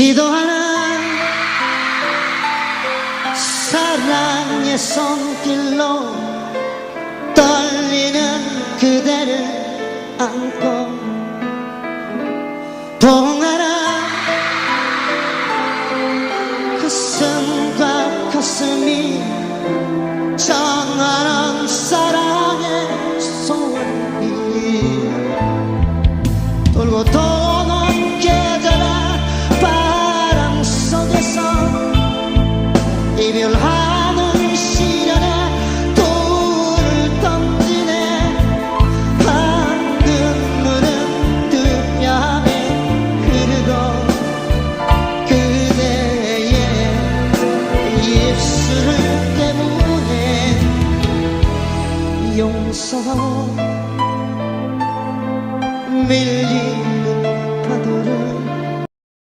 기도하는 사랑의 손길로 떨리는 그대를 안고 동하라. 가슴과 이별하는 시련에 돌을 던지네. 방금 눈은 뜨냐에 흐르고 그대의 입술 때문에 용서 밀린